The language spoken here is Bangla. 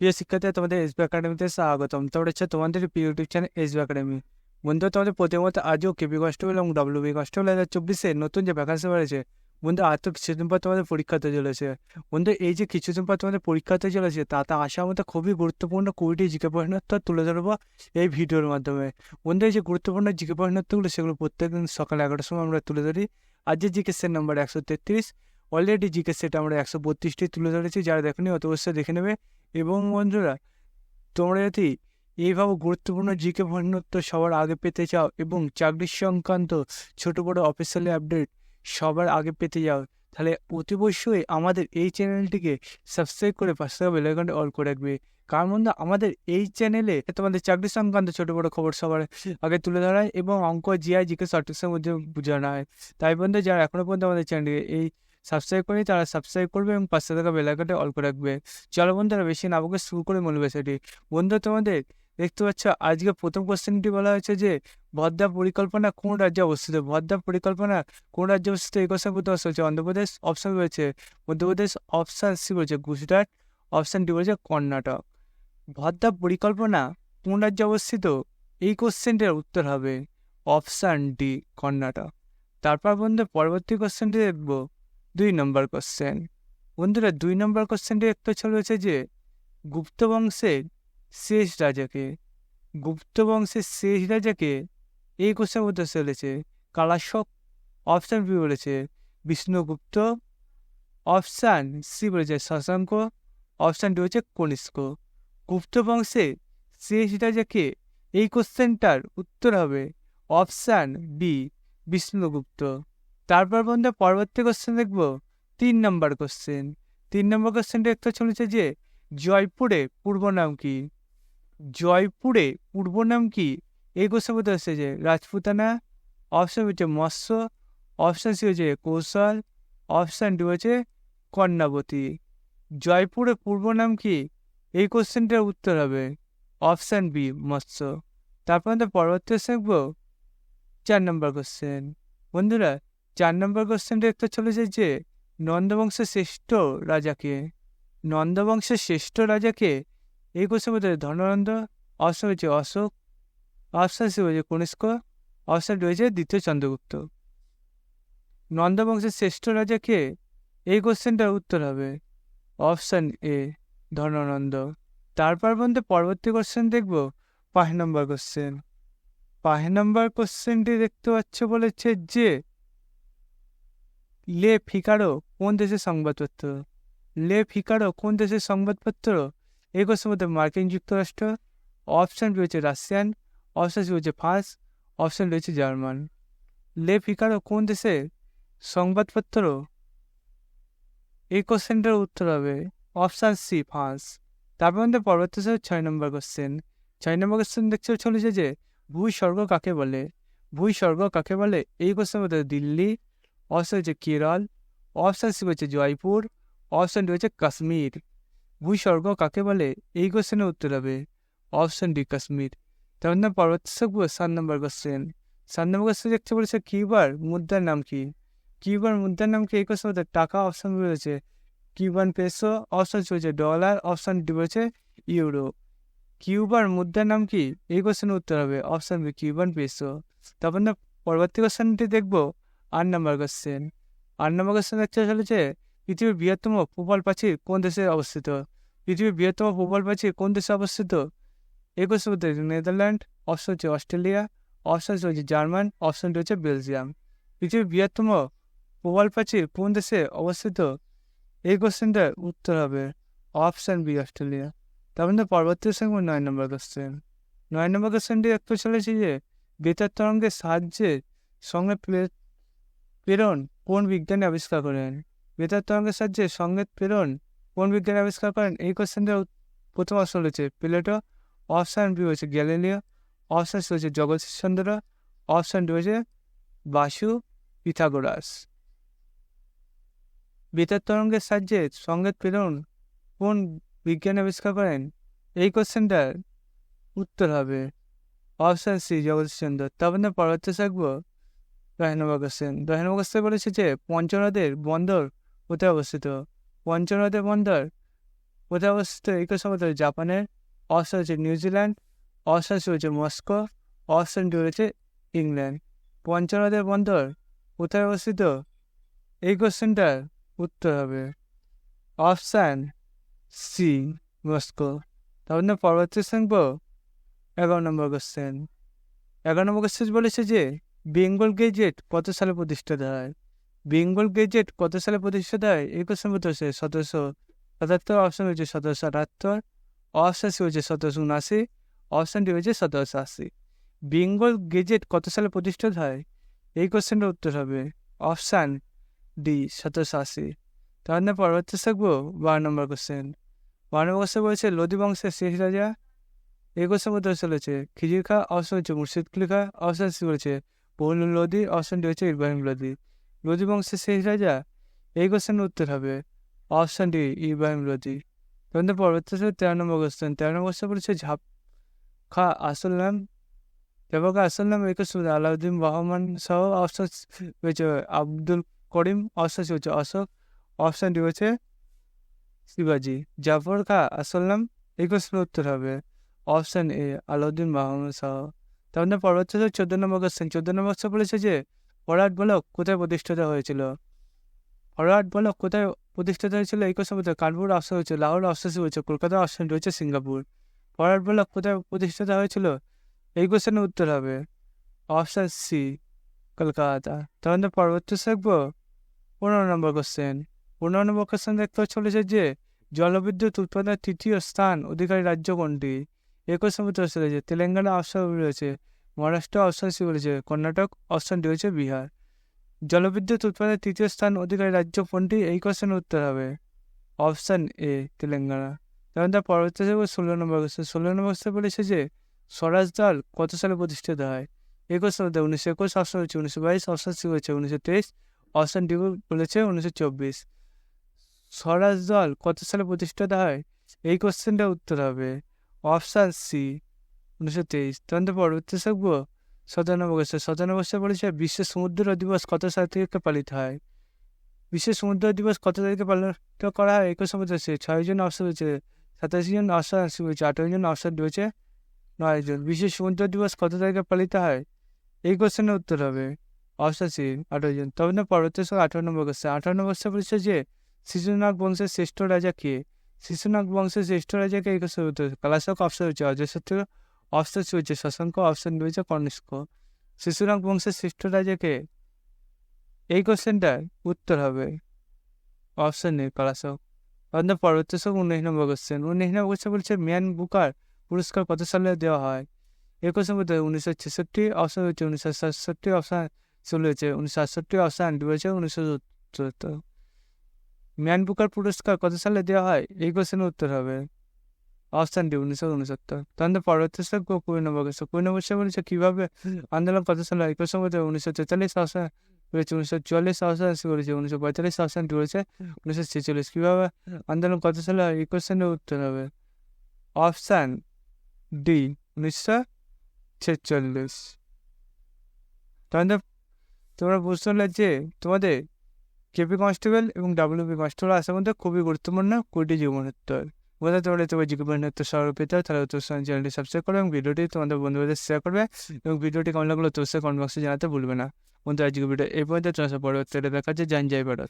প্রিয় শিক্ষার্থী তোমাদের এসবি একাডেমিতে স্বাগতম। তোমরা হচ্ছে তোমাদের ইউটিউব চ্যানেল এসবি একাডেমি বন্ধু, তোমাদের প্রতিমত আজও কেবি কনস্টেবল এবং ডাব্লিউ বি কনস্টেবল দু হাজার চব্বিশে নতুন যে ভ্যাকান্সি বেড়েছে বন্ধু, আর তো কিছুদিন পর তোমাদের পরীক্ষাতে চলেছে। বন্ধু, এই যে কিছুদিন পর তোমাদের পরীক্ষাতে চলেছে, তাতে আসার মতো খুবই গুরুত্বপূর্ণ কুড়িটি জিকে প্রশ্নোত্তর তুলে ধরবো এই ভিডিওর মাধ্যমে। বন্ধু, এই যে গুরুত্বপূর্ণ জিকে প্রশ্নোত্তরগুলো সেগুলো প্রত্যেকদিন সকাল এগারোটার সময় আমরা তুলে ধরি। আজকের জিকে সেট নাম্বার একশো তেত্রিশ অলরেডি জিকে সেট আমরা একশো বত্রিশটি তুলে ধরেছি, যারা দেখেনি অত অবশ্যই দেখে নেবে। এবং বন্ধুরা, তোমরা যদি এইভাবে গুরুত্বপূর্ণ জিকে প্রশ্নোত্তর সবার আগে পেতে চাও এবং চাকরি সংক্রান্ত ছোট বড় অফিসিয়ালি আপডেট সবার আগে পেতে যাও, তাহলে অতি অবশ্যই আমাদের এই চ্যানেলটিকে সাবস্ক্রাইব করে পাশে থাকা বেলাইকনটি অল করে রাখবে। কারণ বন্ধু আমাদের এই চ্যানেলে তোমাদের চাকরি সংক্রান্ত ছোটো বড় খবর সবার আগে তুলে ধরা হয় এবং অঙ্ক জিআই জিকে সঠিকের মধ্যে বোঝানো হয়। তাই বন্ধু যারা এখনও পর্যন্ত আমাদের চ্যানেলটিকে এই সাবস্ক্রাইব করি তারা সাবস্ক্রাইব করবে এবং পাশে থাকা বেলাইকনটি অল করে রাখবে। চলো বন্ধুরা, বেশি না বকে শুরু করে মূল বিষয়টি। বন্ধু তোমাদের দেখতে পাচ্ছ, আজকে প্রথম কোশ্চেনটি বলা হয়েছে যে, ভদ্রা পরিকল্পনা কোন রাজ্যে অবস্থিত? ভদ্রা পরিকল্পনা কোন রাজ্যে অবস্থিত? এই কোশ্চেন প্রথম হচ্ছে অন্ধ্রপ্রদেশ। অপশন রয়েছে, মধ্যপ্রদেশ। অপশান সি রয়েছে গুজরাট। অপশান ডি রয়েছে কর্ণাটক। ভদ্রা পরিকল্পনা কোন রাজ্যে অবস্থিত? এই কোশ্চেনটির উত্তর হবে অপশান ডি কর্ণাটক। তারপর বন্ধু পরবর্তী কোশ্চেনটি দেখব। দুই নম্বর কোশ্চেন বন্ধুরা, দুই নম্বর কোশ্চেনটি একটা চলেছে যে, গুপ্ত বংশের শেষ রাজাকে, গুপ্ত বংশের শেষ রাজাকে এই কোশ্চেন উত্তর চলেছে। কালাশক অপশান বি বলেছে, বিষ্ণুগুপ্ত অপশান সি বলেছে, শশাঙ্ক। অপশান ডি হচ্ছে কনিষ্ক। গুপ্ত বংশের শেষ রাজাকে এই কোশ্চেনটার উত্তর হবে অপশান বি, বিষ্ণুগুপ্ত। তারপর বন্ধু পরবর্তী কোশ্চেন দেখব। তিন নম্বর কোশ্চেন তিন নম্বর কোশ্চেনটা একটা চলেছে যে, জয়পুরে পূর্ব নাম কি? জয়পুরে পূর্ব নাম কি? এই কোশ্চেন বলতে হচ্ছে যে, রাজপুতানা। অপশান হচ্ছে মৎস্য। অপশান সি হচ্ছে কৌশল। অপশান ডি হচ্ছে কর্ণাবতী জয়পুরে পূর্ব নাম কি? এই কোশ্চেনটার উত্তর হবে অপশান বি মৎস্য। তারপর আমাদের পরবর্তী দেখব। চার নম্বর কোশ্চেন বন্ধুরা চার নম্বর কোশ্চেনটা একটা চলেছে যে, নন্দবংশের শ্রেষ্ঠ রাজাকে, নন্দবংশের শ্রেষ্ঠ রাজাকে এই কোশ্চেন মধ্যে ধননন্দ অপশন হচ্ছে অশোক অপশন সি হচ্ছে কনিষ্ক অপশন রয়েছে দ্বিতীয় চন্দ্রগুপ্ত। নন্দবংশের শ্রেষ্ঠ রাজাকে এই কোশ্চেনটার উত্তর হবে অপশন এ ধর্ণানন্দ তারপর বন্ধু পরবর্তী কোশ্চেন দেখব পাঁচ নম্বর কোশ্চেন পাঁচ নম্বর কোশ্চেনটি দেখতে পাচ্ছ বলেছে যে লে ফিকারো কোন দেশের সংবাদপত্র? লে ফিকারো কোন দেশের সংবাদপত্র? কোশ্চেন মধ্যে মার্কিন যুক্তরাষ্ট্র, অপশান রয়েছে রাশিয়ান, অপশান রয়েছে ফ্রান্স, অপশান রয়েছে জার্মান। লে ফিকারো কোন দেশের সংবাদপত্র? এই কোশ্চেনটার উত্তর হবে অপশান সি, ফ্রান্স। তারপর মধ্যে পরবর্তী ছয় নম্বর কোশ্চেন। ছয় নম্বর কোশ্চেন দেখতে চলেছে যে ভূস্বর্গ কাকে বলে? ভূস্বর্গ কাকে বলে? এই কোশ্চেন মধ্যে দিল্লি অপশান হচ্ছে কেরল অপশন সি হচ্ছে জয়পুর অপশন ডি হচ্ছে কাশ্মীর ভূস্বর্গ কাকে বলে এই কোশ্চেনের উত্তর হবে অপশন ডি কাশ্মীর তার মধ্যে পরবর্তী শিখব সাত নম্বর কোশ্চেন সাত নম্বর কোশ্চেন দেখতে বলেছে কিউবার মুদ্রার নাম কি? কিউবার মুদ্রার নাম কি? এই কোশ্চেন টাকা অপশন রয়েছে। কিউবান পেসো অপশন সি রয়েছে ডলার অপশন ডি রয়েছে ইউরো কিউবার মুদ্রার নাম কি? এই কোশ্চেনের উত্তর হবে। অপশন বি কিউবান পেসো তারপর না পরবর্তী কোশ্চেনটি দেখব। আট নম্বর কোশ্চেন আট নম্বর কোশ্চেন দেখতে চলেছে পৃথিবীর বৃহত্তম প্রবল প্রাচীর কোন দেশে অবস্থিত? পৃথিবীর বৃহত্তম প্রবল প্রাচীর কোন দেশে অবস্থিত? এই কোশ্চেন নেদারল্যান্ড, অপশন হচ্ছে অস্ট্রেলিয়া, অপশন হচ্ছে জার্মান অপশনটি হচ্ছে বেলজিয়াম। পৃথিবীর বৃহত্তম প্রবল প্রাচীর কোন দেশে অবস্থিত? এই কোশ্চেনটার উত্তর হবে অপশান বি, অস্ট্রেলিয়া। তার মধ্যে পরবর্তী সঙ্গে নয় নম্বর কোশ্চেন। নয় নম্বর কোশ্চেনটি একটু চলেছে যে, বেতার তরঙ্গের সাহায্যে সঙ্গে প্রেরণ কোন বিজ্ঞানী আবিষ্কার করেন? বেতার তরঙ্গের সাহায্যে সংগীত প্রেরণ কোন বিজ্ঞানী আবিষ্কার করেন? এই কোশ্চেনটার প্রথম অপশন রয়েছে প্লেটো, অপশান বি হচ্ছে গ্যালিলিও, অপশান সি হচ্ছে জগৎচন্দ্র অপশান ডি হচ্ছে বাসু পিথাগোরাস। বেতার তরঙ্গের সাহায্যে সংগীত প্রেরণ কোন বিজ্ঞানী আবিষ্কার করেন? এই কোশ্চেনটার উত্তর হবে অপশান সি জগৎচন্দ্র তারপর না পরবর্তী থাকব নম্বর কোশ্চেন দশ নম্বর বলেছে যে, পঞ্চনদের বন্দর কোথায় অবস্থিত? পঞ্চনদের বন্দর কোথায় অবস্থিত? নম্বর জাপানের অপশন হচ্ছে নিউজিল্যান্ড সি হচ্ছে মস্কো ডি হচ্ছে ইংল্যান্ড। পঞ্চনদের বন্দর কোথায় অবস্থিত? এই কোশ্চেনটার উত্তর হবে অপশান সি, মস্কো। তাহলে পরবর্তী সংখ্য এগারো নম্বর কোশ্চেন। এগারো নম্বর কোশ্চেন বলেছে যে বেঙ্গল গেজেট কত সালে প্রতিষ্ঠিত হয় বেঙ্গল গেজেট কত সালে প্রতিষ্ঠিত হয় এই কোশ্চেন বলতে হচ্ছে সতেরোশো সাতাত্তর, অপশন হচ্ছে সতেরোশো আটাত্তর সি হচ্ছে সতেরোশো উনআশি, অপশন ডি হচ্ছে সতেরোশো আশি। বেঙ্গল গেজেট কত সালে প্রতিষ্ঠিত হয় এই কোশ্চেনটার উত্তর হবে অপশান ডি সতেরোশো আশি। তাহলে পরবর্তী থাকব বারো নম্বর কোশ্চেন। বারো নম্বর কোশ্চেন বলেছে, লোদি বংশের শেষ রাজা। এই কোশ্চেন মধ্যে চলেছে খিজির খা অপশন হচ্ছে মুর্শিদ খা অপশন সি বলেছে বহুল লোদি অপশন ডি হচ্ছে ইব্রাহিম লোদি লোদি বংশের শেষ রাজা, এই কোশ্চেনের উত্তর হবে অপশন ডি ইব্রাহিম লোদি তাহলে পরবর্তী থাকবে তেরো নম্বর কোশ্চেন তেরো নম্বর কোশ্চেন বলেছে ঝাপ খা আসল নাম এবং আসল নাম এই কোশ্চেন আলাউদ্দিন রহমান সহ অপশন হয়েছে আব্দুল করিম, অপশন হচ্ছে অশোক অপশন ডি হচ্ছে শিবাজি। জাফর খা আসল নাম এই কোশ্চেনের উত্তর হবে অপশন এ আলাউদ্দিন মাহমুদ শাহ পরবর্তী হচ্ছে চোদ্দ নম্বর কোশ্চেন চোদ্দ নম্বর কোশ্চেন বলেছে যে ফরওয়ার্ড ব্লক কোথায় প্রতিষ্ঠিত হয়েছিল? ফরওয়ার্ড ব্লক কোথায় প্রতিষ্ঠিত হয়েছিল? এই কোশ্চেন বলতে কানপুর অপশন হচ্ছে লাহোর অপশন সি হচ্ছে কলকাতা অপশন হচ্ছে সিঙ্গাপুর। ফরওয়ার্ড ব্লক কোথায় প্রতিষ্ঠিত হয়েছিল? এই কোশ্চেনের উত্তর হবে অপশন সি কলকাতা। তখন পরবর্তী শিখব পনেরো নম্বর কোশ্চেন পনেরো নম্বর কোশ্চেন দেখতে চলেছে যে, জলবিদ্যুৎ উৎপাদনের তৃতীয় স্থান অধিকারী রাজ্য কোনটি? একুশ নম্বর রয়েছে তেলেঙ্গানা অপশন রয়েছে মহারাষ্ট্র অপশন সি বলেছে, কর্ণাটক অপশন ডি হচ্ছে বিহার। জলবিদ্যুৎ উৎপাদনের তৃতীয় স্থান অধিকারী রাজ্য কোনটি এই কোশ্চেনের উত্তর হবে অপশন এ, তেলেঙ্গানা। যেমন তার পরবর্তী হিসেবে ষোলো নম্বর কোশ্চেন। ষোলো নম্বর কোশ্চেন বলেছে যে, স্বরাজ দল কত সালে প্রতিষ্ঠিত হয়? একুশ সালে উনিশশো একুশ অপশন হচ্ছে উনিশশো বাইশ অপশন সি হচ্ছে উনিশশো তেইশ, অপশন ডি বলেছে উনিশশো চব্বিশ। স্বরাজ দল কত সালে প্রতিষ্ঠিত হয়? এই কোশ্চেনটা উত্তর হবে অপশান সি, উনিশশো তেইশ। থাকব সতেরো বছর সতেরো বছর বলেছে বিশ্ব সমুদ্র দিবস কত সাল থেকে পালিত হয়? বিশ্ব সমুদ্র দিবস কত তারিখে পালিত করা হয়? একুশ হচ্ছে ছয় জন অবসর হয়েছে সাতাশি জন আসি হয়েছে, আঠারো জন অবসর রয়েছে, নয় জন। বিশ্ব সমুদ্র দিবস কত তারিখে পালিত হয়? এই কোশ্চেনের উত্তর হবে অবসর সি, আঠারো জন। তবে না পরবর্তী আঠারো নম্বর কোশ্চেন আঠারো নম্বর বলেছে যে শিশুনাগ বংশের শ্রেষ্ঠ রাজা কে? শিশুনাগ বংশের এই কোশ্চেন উত্তর কালাশক অপশন হচ্ছে অজস্র অপশন সি হচ্ছে শশাঙ্ক অপশন হচ্ছে কনিষ্ক শিশুনাগ বংশের শ্রেষ্ঠ রাজাকে এই কোশ্চেনটার উত্তর হবে অপশন নেই কালাশক অন্য পরবর্তী সব উনিশ নম্বর কোশ্চেন উনিশ নম্বর কোশ্চেন বলছে ম্যান বুকার পুরস্কার কত সালে দেওয়া হয় এই কোশ্চেন বলতে উনিশশো ছেষট্টি অপশন হচ্ছে উনিশশো সাতষট্টি অপশন ষোলো হচ্ছে উনিশশো সাতষট্টি অপশন হচ্ছে উনিশশো চুয়াত্তর ম্যান বুকার পুরস্কার কত সালে দেওয়া হয়? এই কোশ্চেনের উত্তর হবে। অপশান ডি, উনিশশো উনসত্তর। তখন পরবর্তী সব কুড়ি নম্বর কোশ্চেন কীভাবে আন্দোলন কত সালে হয়? কোশ্চেন বলতে উনিশশো তেতাল্লিশ অপশান রয়েছে, উনিশশো চুয়াল্লিশ অপশান করেছে উনিশশো পঁয়তাল্লিশ অপশান ডি রয়েছে, উনিশশো ছেচল্লিশ। কীভাবে আন্দোলন কত সালে হয়? এই কোশ্চেনের উত্তর হবে। অপশান ডি, উনিশশো ছেচল্লিশ। তখন তোমরা বুঝতে পারলে যে তোমাদের কেপি কনস্টেবল এবং ডাব্লিউপি কনস্টেবল আসার মধ্যে খুবই গুরুত্বপূর্ণ কুড়িটি জীবন বোঝাতে পারলে তোমার জীবন উত্তর সহজ পেতে হয় তাহলে সঙ্গে চ্যানেলটি সাবস্ক্রাইব করবে এবং ভিডিওটি তোমাদের বন্ধুদের শেয়ার করবে এবং ভিডিওটি কেমন লাগল তোর কমেন্ট বক্সে জানাতে ভুলবে না। বন্ধু আজকে ভিডিও এই পর্যন্ত। তোমার পরবর্তী দেখা যাচ্ছে জান যাই ভারত।